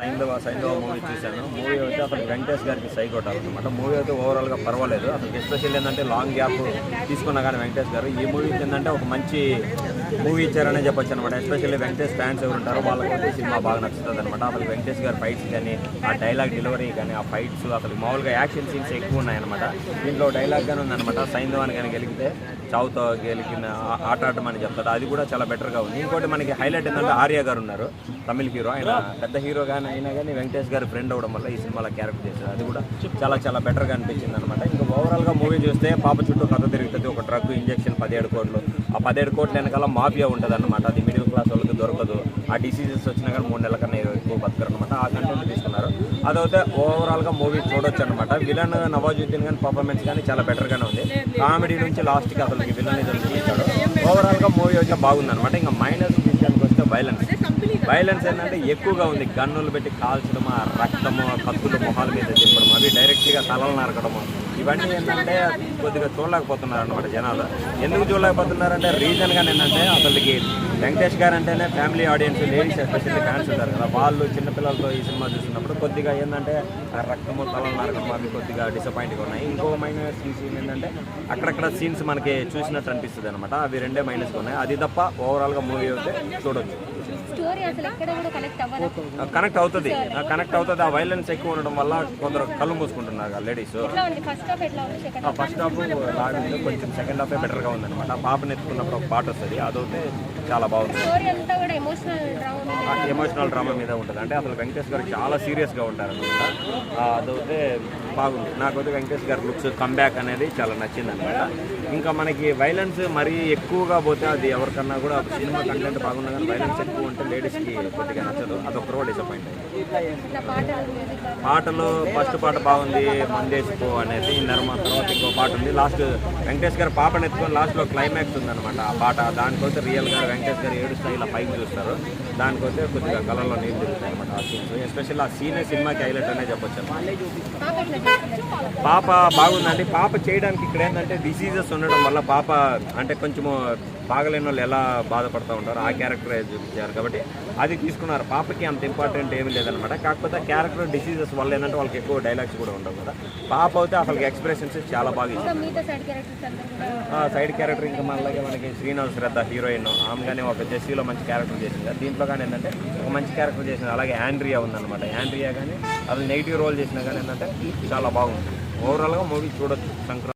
సైంధవ సైంధవ మూవీ చూశాను. మూవీ అయితే అసలు వెంకటేష్ గారికి సై కొట్టాలన్నమాట మూవీ అయితే ఓవరాల్గా పర్వాలేదు. అసలు ఎస్పెషల్ ఏంటంటే లాంగ్ గ్యాప్ తీసుకున్నా కానీ వెంకటేష్ గారు. ఈ మూవీ ఏంటంటే ఒక మంచి మూవీ ఇచ్చారనే చెప్పొచ్చు అనమాట ఎస్పెషల్లీ వెంకటేష్ ఫ్యాన్స్ ఎవరు ఉంటారో వాళ్ళకైతే సినిమా బాగా నచ్చుతుంది అనమాట అసలు వెంకటేష్ గారి ఫైట్స్ కానీ ఆ డైలాగ్ డెలివరీ కానీ ఆ ఫైట్స్ అసలు మామూలుగా యాక్షన్ సీన్స్ ఎక్కువ ఉన్నాయన్నమాట. దీంట్లో డైలాగ్ కానీ ఉందన్నమాట. సైంధవాన్ని కానీ గెలిగితే చావుతో గెలిచిన ఆట ఆట ఆడమని చెప్తాడు అది కూడా చాలా బెటర్గా ఉంది. ఇంకోటి మనకి హైలైట్ ఏంటంటే ఆర్య గారు ఉన్నారు. తమిళ హీరో ఆయన పెద్ద హీరో కానీ అయినా కానీ వెంకటేష్ గారి ఫ్రెండ్ అవడం వల్ల ఈ సినిమాలో క్యారెక్టర్ చేశారు. అది కూడా చాలా చాలా బెటర్గా అనిపించింది అనమాట ఇంకా ఓవరాల్గా మూవీ చూస్తే పాప చుట్టూ కథ తిరుగుతుంది. ఒక డ్రగ్ ఇంజెక్షన్ పదిహేడు కోట్లు. ఆ పదిహేడు కోట్ల వెనకాల మాఫియా ఉంటుంది అనమాట అది మిడిల్ క్లాస్ వాళ్ళకి దొరకదు. ఆ డిసీజెస్ వచ్చినా కానీ మూడు నెలల కన్నా ఎక్కువ బతకరు అనమాట ఆ కంటెంట్ తీసుకున్నారు. అదైతే ఓవరాల్గా మూవీ చూడొచ్చు అనమాట విలన్ నవాజుద్దీన్ కానీ పర్ఫార్మెన్స్ కానీ చాలా బెటర్గానే ఉంది. కామెడీ నుంచి లాస్ట్కి అసలు విలన్ ఇది ఓవరాల్గా మూవీ అయితే బాగుంది అనమాట ఇంకా మైనస్ విషయానికి వస్తే వైలెన్స్ వైలెన్స్ ఏంటంటే ఎక్కువగా ఉంది. గన్నులు పెట్టి కాల్చడం ఆ రక్తము కత్తులు మొహాల మీద తిప్పడం అవి డైరెక్ట్గా తలలు నరకడము. ఇవన్నీ ఏంటంటే కొద్దిగా చూడలేకపోతున్నారు అనమాట జనాలు. ఎందుకు చూడలేకపోతున్నారంటే రీజన్గా ఏంటంటే అసలుకి వెంకటేష్ గారు అంటేనే family audience ladies especially fans ఉంటారు కదా. వాళ్ళు చిన్నపిల్లలతో ఈ సినిమా చూసినప్పుడు కొద్దిగా ఏంటంటే ఆ రక్తము తలలు నరకడం అవి కొద్దిగా డిసప్పాయింట్గా ఉన్నాయి. ఇంకో మైనస్ సీన్ ఏంటంటే అక్కడక్కడ సీన్స్ మనకి చూసినట్టు అనిపిస్తుంది అనమాట అవి రెండే మైనస్ ఉన్నాయి. అది తప్ప ఓవరాల్గా మూవీ అయితే చూడొచ్చు కనెక్ట్ అవుతుంది. కనెక్ట్ అవుతుంది. ఆ వైలెన్స్ ఎక్కువ ఉండడం వల్ల కొందరు కళ్ళు మూసుకుంటున్నారు లేడీస్ ఉంది? ఫస్ట్ హాఫ్ ఉంది? లాగింది కొంచెం సెకండ్ హాఫే బెటర్గా ఉందన్నమాట. ఆ పాపని ఎత్తుకున్నప్పుడు ఒక పాట వస్తుంది. అదైతే చాలా బాగుంది. ఎమోషనల్ డ్రామా మీద ఉంటుంది? అంటే అసలు వెంకటేష్ గారు చాలా సీరియస్గా ఉంటారు అనమాట అదైతే బాగుంది. నాకైతే వెంకటేష్ గారి లుక్స్ కమ్బ్యాక్ అనేది చాలా నచ్చింది అనమాట ఇంకా మనకి వైలెన్స్ మరీ ఎక్కువగా పోతే అది ఎవరికన్నా కూడా సినిమా కంటెంట్ బాగున్నా కానీ వైలెన్స్ ఎక్కువ ఉంటే లేడీస్కి కొద్దిగా నచ్చదు అదొక కూడా డిసప్పాయింట్ అయింది పాటలు ఫస్ట్ పాట బాగుంది మందేసుకో అనేది నర్మ తర్వాత ఇంకో పాట ఉంది. లాస్ట్ వెంకటేష్ గారు పాపను ఎత్తుకొని లాస్ట్లో క్లైమాక్స్ ఉందన్నమాట ఆ పాట. దానికోసం రియల్గా వెంకటేష్ గారు ఏడు స్టైల్ పైకి చూస్తారు. దానికోసం కొద్దిగా కళలో నీళ్ళు తిరుగుతాయి అనమాట ఆ సీన్స్ ఎస్పెషల్ ఆ సీనే సినిమాకి హైలైట్ అనే చెప్పొచ్చు. పాప బాగుందండి. పాప చేయడానికి ఇక్కడ ఏంటంటే డిసీజెస్ ఉండడం వల్ల పాప అంటే కొంచెము బాగలేని వాళ్ళు ఎలా బాధపడుతూ ఉంటారు ఆ క్యారెక్టర్ చూపించారు కాబట్టి అది తీసుకున్నారు. పాపకి అంత ఇంపార్టెంట్ ఏమీ లేదనమాట కాకపోతే క్యారెక్టర్ డిసీజెస్ వల్ల ఏంటంటే వాళ్ళకి ఎక్కువ డైలాగ్స్ కూడా ఉండవు కదా. పాప అయితే అసలు ఎక్స్ప్రెషన్స్ చాలా బాగా సైడ్ క్యారెక్టర్ ఇంకా మనలాగే మనకి శ్రీనివాస్ శ్రద్ధ హీరోయిన్ ఆమె కానీ ఒక జెస్సీలో మంచి క్యారెక్టర్ చేసింది. దీంట్లో కానీ ఏంటంటే ఒక మంచి క్యారెక్టర్ చేసింది. అలాగే యాండ్రియా ఉందన్నమాట. యాండ్రియా కానీ అసలు నెగిటివ్ రోల్ చేసినా కానీ ఏంటంటే చాలా బాగుంది. ఓవరాల్గా మూవీ చూడొచ్చు సంక్రాంతి